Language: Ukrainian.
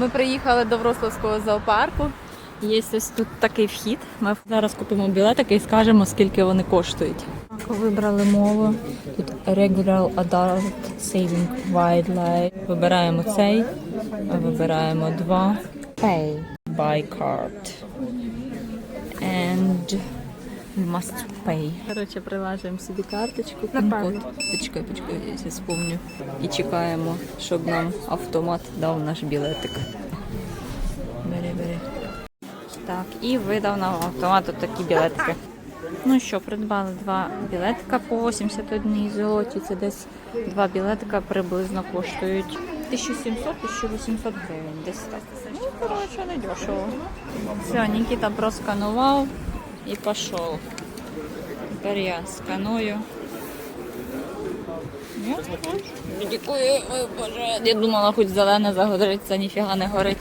Ми приїхали до Вроцлавського зоопарку. Є ось тут такий вхід. Ми зараз купимо білетики і скажемо, скільки вони коштують. Вибрали мову. Тут Regular Adult Saving Wildlife. Вибираємо цей, вибираємо два. Pay by card. And must pay. Коротше, прилажуємо собі карточку, пін-код. Почекай, почекай, я зараз спомню. І чекаємо, щоб нам автомат дав наш білетик. Бери, бери. Так, і видав нам автомат от такі білетики. Ну що, придбали два білетика по 81 злоті. Це десь два білетика приблизно коштують 1700-1800 гривень. Десь так. Ну, коротше, не дешево. Все, Нікіта просканував і пішов. Тепер я сканую. Боже. Я думала, хоч зелене загориться, ніфіга не горить.